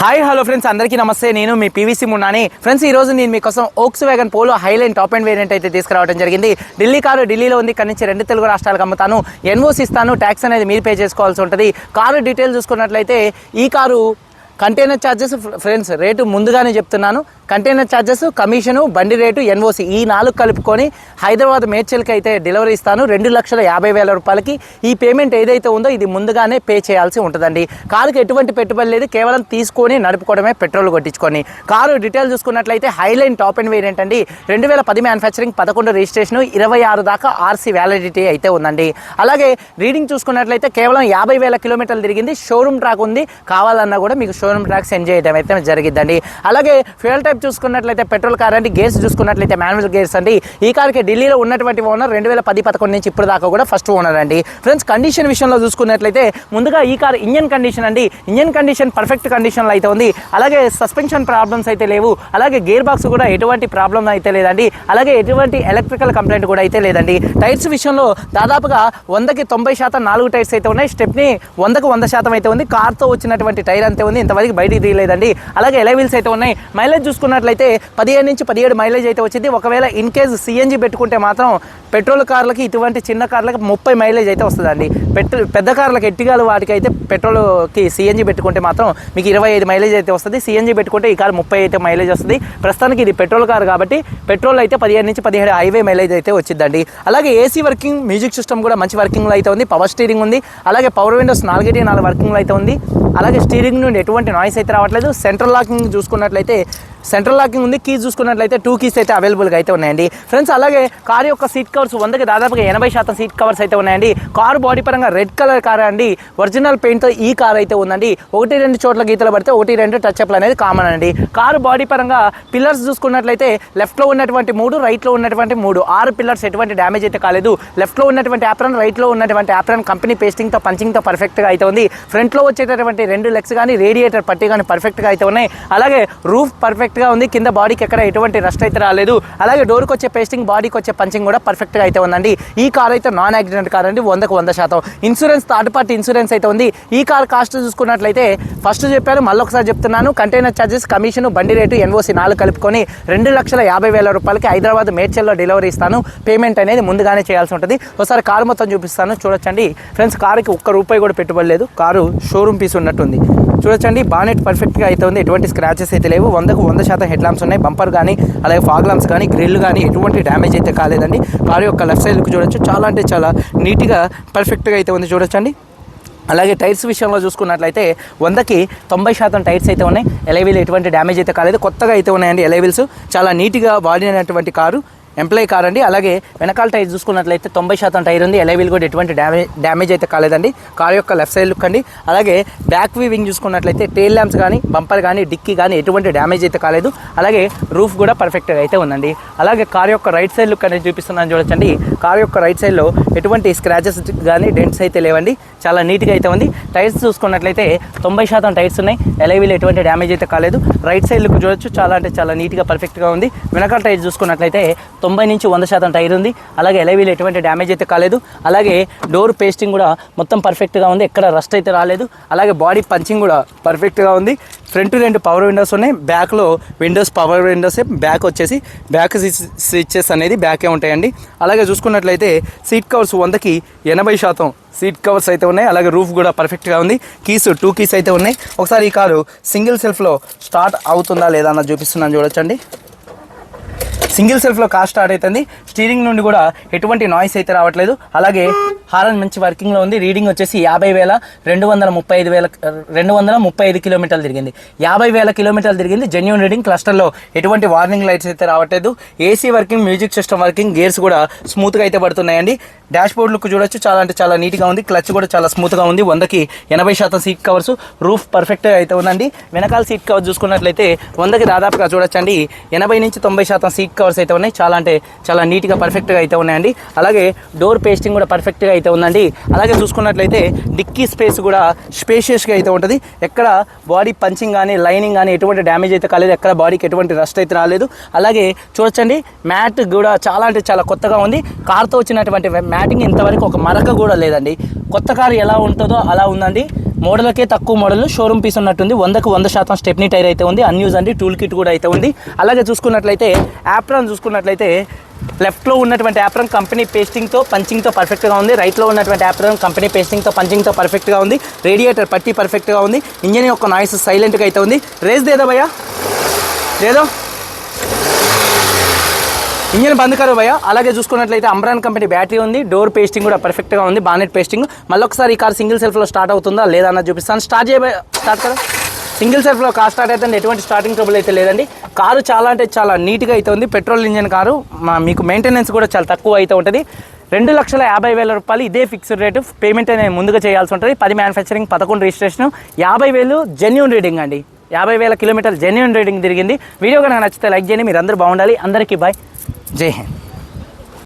Hi hello friends అందరికీ నమస్తే. నేను మీ పీవీసీ మున్నాని. ఫ్రెండ్స్ ఈ రోజు నేను మీకోసం Volkswagen Polo highline top and variant అయితే తీసుకురావడం జరిగింది. ఢిల్లీ కారు ఢిల్లీలో ఉంది. కనీసం నుంచి రెండు తెలుగు రాష్ట్రాలకు అమ్ముతాను. ఎన్ఓసి ఇస్తాను. ట్యాక్స్ అనేది మీరు పే చేసుకోవాల్సి ఉంటుంది. కారు డీటెయిల్ చూసుకున్నట్లయితే ఈ car container charges friends rate ముందుగానే చెప్తున్నాను. కంటైనర్ ఛార్జెస్ కమిషను బండి రేటు ఎన్ఓసి ఈ నాలుగు కలుపుకొని హైదరాబాద్ మేడ్చల్కి అయితే డెలివరీ ఇస్తాను. రెండు లక్షల యాభై వేల రూపాయలకి ఈ పేమెంట్ ఏదైతే ఉందో ఇది ముందుగానే పే చేయాల్సి ఉంటుందండి. కారుకి ఎటువంటి పెట్టుబడి లేదు. కేవలం తీసుకొని నడుపుకోవడమే పెట్రోల్ కొట్టించుకొని. కారు డీటెయిల్ చూసుకున్నట్లయితే హైలైన్ టాప్ అండ్ వేరియంట్ అండి. రెండు వేల పది మ్యానుఫ్యాక్చరింగ్ పదకొండు రిజిస్ట్రేషన్ ఇరవై ఆరు దాకా ఆర్సీ వ్యాలిడిటీ అయితే ఉందండి. అలాగే రీడింగ్ చూసుకున్నట్లయితే కేవలం యాభై వేల కిలోమీటర్లు తిరిగింది. షోరూమ్ ట్రాక్ ఉంది. కావాలన్నా కూడా మీకు షోరూమ్ ట్రాక్ సెండ్ చేయడం అయితే జరిగిద్దండి. అలాగే ఫ్యూయల్ టైప్ చూసుకున్నట్లయితే పెట్రోల్ కార్ అండి గేర్స్ చూసుకున్నట్లయితే మాన్యువల్ గేర్స్ అండి. ఈ కార్కి ఢిల్లీలో ఉన్నటువంటి ఓనర్ రెండు వేల పది పదకొండు నుంచి ఇప్పుడు దాకా కూడా ఫస్ట్ ఓనర్ అండి. ఫ్రెండ్స్ కండిషన్ విషయంలో చూసుకున్నట్లయితే ముందుగా ఈ కార్ ఇంజన్ కండిషన్ అండి. ఇంజన్ కండిషన్ పర్ఫెక్ట్ కండిషన్లో అయితే ఉంది. అలాగే సస్పెన్షన్ ప్రాబ్లమ్స్ అయితే లేవు. అలాగే గేర్ బాక్స్ కూడా ఎటువంటి ప్రాబ్లం అయితే లేదండి. అలాగే ఎటువంటి ఎలక్ట్రికల్ కంప్లైంట్ కూడా అయితే లేదండి. టైర్స్ విషయంలో దాదాపుగా వందకి తొంభై శాతం నాలుగు టైర్స్ అయితే ఉన్నాయి. స్టెప్ని వందకు వంద శాతం అయితే ఉంది. కార్తో వచ్చినటువంటి టైర్ అంతే ఉంది. ఇంతవరకు బయటికి తీయలేదండి. అలాగే ఎలా అయితే ఉన్నాయి. మైలేజ్ చూసుకున్నట్లయితే పదిహేను నుంచి పదిహేడు మైలేజ్ అయితే వచ్చింది. ఒకవేళ ఇన్ కేస్ సిఎన్జి పెట్టుకుంటే మాత్రం పెట్రోల్ కార్లకి ఇటువంటి చిన్న కార్లకి ముప్పై మైలేజ్ అయితే వస్తుందండి. పెట్రోల్ పెద్ద కార్లకి ఎట్టిగాలు వాటికి అయితే పెట్రోల్కి సిఎన్జి పెట్టుకుంటే మాత్రం మీకు ఇరవై ఐదు మైలేజ్ అయితే వస్తుంది. సిఎన్జి పెట్టుకుంటే ఈ కార్ ముప్పై అయితే మైలేజ్ వస్తుంది. ప్రస్తుతానికి ఇది పెట్రోల్ కార్ కాబట్టి పెట్రోల్ అయితే పదిహేను నుంచి పదిహేడు హైవే మైలేజ్ అయితే వచ్చిందండి. అలాగే ఏసీ వర్కింగ్ మ్యూజిక్ సిస్టమ్ కూడా మంచి వర్కింగ్లో అయితే ఉంది. పవర్ స్టీరింగ్ ఉంది. అలాగే పవర్ విండోస్ నాలుగేటి నాలుగు వర్కింగ్లో అయితే ఉంది. అలాగే స్టీరింగ్ నుండి ఎటువంటి నాయిస్ అయితే రావట్లేదు. సెంట్రల్ లాకింగ్ చూసుకున్నట్లయితే సెంట్రల్ లాకింగ్ ఉంది. కీస్ చూసుకున్నట్లయితే టూ కీస్ అయితే అవైలబుల్గా అయితే ఉన్నాయండి. ఫ్రెండ్స్ అలాగే కార్ యొక్క సీట్ కవర్స్ వందకి దాదాపుగా ఎనభై శాతం సీట్ కవర్స్ అయితే ఉన్నాయండి. కార్ బాడీ పరంగా రెడ్ కలర్ కార్ అండి. ఒరిజినల్ పెయింట్తో ఈ కార్ అయితే ఉందండి. ఒకటి రెండు చోట్ల గీతలు పడితే ఒకటి రెండు టచ్ అప్లు అనేది కామన్ అండి. కారు బాడీ పరంగా పిల్లర్స్ చూసుకున్నట్లయితే లెఫ్ట్లో ఉన్నటువంటి మూడు రైట్లో ఉన్నటువంటి మూడు. ఆరు పిల్లర్స్ ఎటువంటి డ్యామేజ్ అయితే కాలేదు. లెఫ్ట్లో ఉన్నటువంటి యాప్రన్ రైట్లో ఉన్నటువంటి యాప్రన్ కంపెనీ పేస్టింగ్తో పంచింగ్తో పర్ఫెక్ట్గా అయితే ఉంది. ఫ్రంట్లో వచ్చేటటువంటి రెండు లెగ్స్ కానీ రేడియేటర్ పట్టి కానీ పర్ఫెక్ట్గా అయితే ఉన్నాయి. అలాగే రూఫ్ పర్ఫెక్ట్ పర్ఫెక్ట్గా ఉంది. కింద బాడీకి ఎక్కడ ఎటువంటి రస్ట్ అయితే రాలేదు. అలాగే డోర్కి వచ్చే పేస్టింగ్ బాడీకి వచ్చే పంచింగ్ కూడా పర్ఫెక్ట్గా అయితే ఉందండి. ఈ కార్ అయితే నాన్ యాక్సిడెంట్ కార్ అండి. వందకు వంద శాతం. ఇన్సూరెన్స్ థర్డ్ పార్టీ ఇన్సూరెన్స్ అయితే ఉంది. ఈ కార్ కాస్ట్ చూసుకున్నట్లయితే ఫస్ట్ చెప్పాను మళ్ళీ ఒకసారి చెప్తున్నాను. కంటైనర్ ఛార్జెస్ కమిషన్ బండి రేటు ఎన్ఓసి నాలుగు కలుపుకొని రెండు లక్షల యాభై వేల రూపాయలకి హైదరాబాద్ మేడ్చల్లో డెలివరీ ఇస్తాను. పేమెంట్ అనేది ముందుగానే చేయాల్సి ఉంటుంది. ఒకసారి కారు మొత్తం చూపిస్తాను. చూడొచ్చండి. ఫ్రెండ్స్ కారుకి ఒక్క రూపాయి కూడా పెట్టుబడి లేదు. కారు షోరూమ్ పీస్ ఉన్నట్టుంది. చూడొచ్చండి. బానెట్ పర్ఫెక్ట్గా అయితే ఉంది. ఎటువంటి స్క్రాచెస్ అయితే లేవు. వందకు వంద శాతం హెడ్ ల్యాంప్స్ ఉన్నాయి. బంపర్ కానీ అలాగే ఫాగ్ ల్యాంప్స్ కానీ గ్రిల్ కానీ ఎటువంటి డ్యామేజ్ అయితే కాలేదండి. కారు యొక్క లెఫ్ట్ సైడ్కి చూడొచ్చు. చాలా అంటే చాలా నీట్గా పర్ఫెక్ట్గా అయితే ఉంది చూడొచ్చండి. అలాగే టైర్స్ విషయంలో చూసుకున్నట్లయితే వందకి తొంభై శాతం టైర్స్ అయితే ఉన్నాయి. ఎలైవీలు ఎటువంటి డ్యామేజ్ అయితే కాలేదు. కొత్తగా అయితే ఉన్నాయండి ఎలైవీల్స్ చాలా నీట్గా వాడినటువంటి కారు. ఎంప్లాయీ కార్ అండి అలాగే వెనకాల టైర్ చూసుకున్నట్లయితే తొంభై శాతం టైర్ ఉంది. ఎలైవీల్ కూడా ఎటువంటి డ్యామేజ్ డ్యామేజ్ అయితే కాలేదండి. కార్ యొక్క లెఫ్ట్ సైడ్ లుక్ అండి. అలాగే బ్యాక్ వీవింగ్ చూసుకున్నట్లయితే టెయిల్ ల్యాంప్స్ కానీ బంపర్ కానీ డిక్కీ కానీ ఎటువంటి డ్యామేజ్ అయితే కాలేదు. అలాగే రూఫ్ కూడా పర్ఫెక్ట్గా అయితే ఉందండి. అలాగే కార్ యొక్క రైట్ సైడ్ లుక్ అనేది చూపిస్తున్నాను చూడొచ్చండి. కార్ యొక్క రైట్ సైడ్లో ఎటువంటి స్క్రాచెస్ కానీ డెంట్స్ అయితే లేవండి. చాలా నీట్గా అయితే ఉంది. టైర్స్ చూసుకున్నట్లయితే తొంభై శాతం టైర్స్ ఉన్నాయి. ఎలైవీలు ఎటువంటి డ్యామేజ్ అయితే కాలేదు. రైట్ సైడ్ లుక్ చూడొచ్చు. చాలా అంటే చాలా నీట్గా పర్ఫెక్ట్గా ఉంది. వెనకాల టైర్ చూసుకున్నట్లయితే తొంభై నుంచి వంద శాతం టైర్ ఉంది. అలాగే ఎలైవీలు ఎటువంటి డ్యామేజ్ అయితే కాలేదు. అలాగే డోర్ పేస్టింగ్ కూడా మొత్తం పర్ఫెక్ట్గా ఉంది. ఎక్కడ రస్ట్ అయితే రాలేదు. అలాగే బాడీ పంచింగ్ కూడా పర్ఫెక్ట్గా ఉంది. ఫ్రంట్ రెండు పవర్ విండోస్ ఉన్నాయి. బ్యాక్లో విండోస్ పవర్ విండోస్ బ్యాక్ వచ్చేసి బ్యాక్ స్విచ్చెస్ అనేది బ్యాకే ఉంటాయండి. అలాగే చూసుకున్నట్లయితే సీట్ కవర్స్ వందకి ఎనభై శాతం సీట్ కవర్స్ అయితే ఉన్నాయి. అలాగే రూఫ్ కూడా పర్ఫెక్ట్గా ఉంది. కీస్ టూ కీస్ అయితే ఉన్నాయి. ఒకసారి ఈ కారు సింగిల్ సెల్ఫ్లో స్టార్ట్ అవుతుందా లేదా అన్నది చూపిస్తున్నాను చూడొచ్చండి. సింగిల్ సెల్ఫ్లో కార్ స్టార్ట్ అవుతుంది. స్టీరింగ్ నుండి కూడా ఎటువంటి నాయిస్ అయితే రావట్లేదు. అలాగే హారన్ మంచి వర్కింగ్లో ఉంది. రీడింగ్ వచ్చేసి యాభై వేల రెండు వందల ముప్పై ఐదు వేల రెండు వందల ముప్పై ఐదు కిలోమీటర్లు తిరిగింది. యాభై వేల కిలోమీటర్లు తిరిగింది. జెన్యున్ రీడింగ్ క్లస్టర్లో ఎటువంటి వార్నింగ్ లైట్స్ అయితే రావట్లేదు. AC working music system working gears కూడా స్మూత్గా అయితే పడుతున్నాయండి. డాష్ బోర్డ్ లుక్ చూడొచ్చు. చాలా అంటే చాలా నీట్గా ఉంది. క్లచ్ కూడా చాలా స్మూత్గా ఉంది. వందకి ఎనభై శాతం సీట్ కవర్స్ రూఫ్ పర్ఫెక్ట్గా అయితే ఉందండి. వెనకాల సీట్ కవర్ చూసుకున్నట్లయితే వందకి దాదాపుగా చూడొచ్చండి. ఎనభై నుంచి తొంభై శాతం సీట్ కవర్స్ అయితే ఉన్నాయి. చాలా అంటే చాలా నీట్గా పర్ఫెక్ట్గా అయితే ఉన్నాయండి. అలాగే డోర్ పేస్టింగ్ కూడా పర్ఫెక్ట్గా అయితే ఉందండి. అలాగే చూసుకున్నట్లయితే డిక్కీ స్పేస్ కూడా స్పేషియస్గా అయితే ఉంటుంది. ఎక్కడ బాడీ పంచింగ్ కానీ లైనింగ్ కానీ ఎటువంటి డ్యామేజ్ అయితే కాలేదు. ఎక్కడ బాడీకి ఎటువంటి రస్ట్ అయితే రాలేదు. అలాగే చూడొచ్చండి మ్యాట్ కూడా చాలా అంటే చాలా కొత్తగా ఉంది. కార్తో వచ్చినటువంటి మ్యాటింగ్ ఇంతవరకు ఒక మరక కూడా లేదండి. కొత్త కారు ఎలా ఉంటుందో అలా ఉందండి. మోడల్కే తక్కువ మోడల్ షోరూమ్ పీస్ ఉన్నట్టుంది. వందకు వంద శాతం స్టెప్నీ టైర్ అయితే ఉంది. అన్యూజ్ అండి టూల్ కిట్ కూడా అయితే ఉంది. అలాగే చూసుకున్నట్లయితే యాప్రాన్ చూసుకున్నట్లయితే లెఫ్ట్లో ఉన్నటువంటి యాప్రన్ కంపెనీ పేస్టింగ్తో పంచింగ్తో పర్ఫెక్ట్గా ఉంది. రైట్లో ఉన్నటువంటి యాప్రన్ కంపెనీ పేస్టింగ్తో పంచింగ్తో పర్ఫెక్ట్గా ఉంది. రేడియేటర్ పట్టి పర్ఫెక్ట్గా ఉంది. ఇంజన్ యొక్క నాయిస్ సైలెంట్గా అయితే ఉంది. రేస్ దేదో భయ్యా? లేదో ఇంజన్ బంద్ కరు భయ్య? అలాగే చూసుకున్నట్లయితే అంబ్రాన్ కంపెనీ బ్యాటరీ ఉంది. డోర్ పేస్టింగ్ కూడా పర్ఫెక్ట్గా ఉంది. బానెట్ పేస్టింగ్ మళ్ళీ ఒకసారి ఈ కార్ సింగిల్ సెల్ఫ్లో స్టార్ట్ అవుతుందా? లేదా అన్నది చూపిస్తాను. స్టార్ట్ చేయ స్టార్ట్ కదా సింగిల్ సెల్ఫ్లో కార్ స్టార్ట్ అయితే ఎటువంటి స్టార్టింగ్ ట్రబుల్ అయితే లేదండి. కారు చాలా అంటే చాలా నీట్గా అయితే ఉంది. పెట్రోల్ ఇంజన్ కారు మా- మీకు మెయింటెనెన్స్ కూడా చాలా తక్కువ అయితే ఉంటుంది. రెండు లక్షల యాభై వేల రూపాయలు ఇదే ఫిక్స్డ్ రేటు పేమెంట్ అనేది ముందుగా చేయాల్సి ఉంటుంది. పది మ్యానుఫ్యాక్చరింగ్ పదకొండు రిజిస్ట్రేషన్ యాభై వేలు జెన్యున్ రీడింగ్ అండి. యాభై వేల కిలోమీటర్ జెన్యున్ రీడింగ్ తిరిగింది. వీడియో కనుక నచ్చితే లైక్ చేయండి. మీరు అందరూ బాగుండాలి. అందరికీ బాయ్ జై హింద్.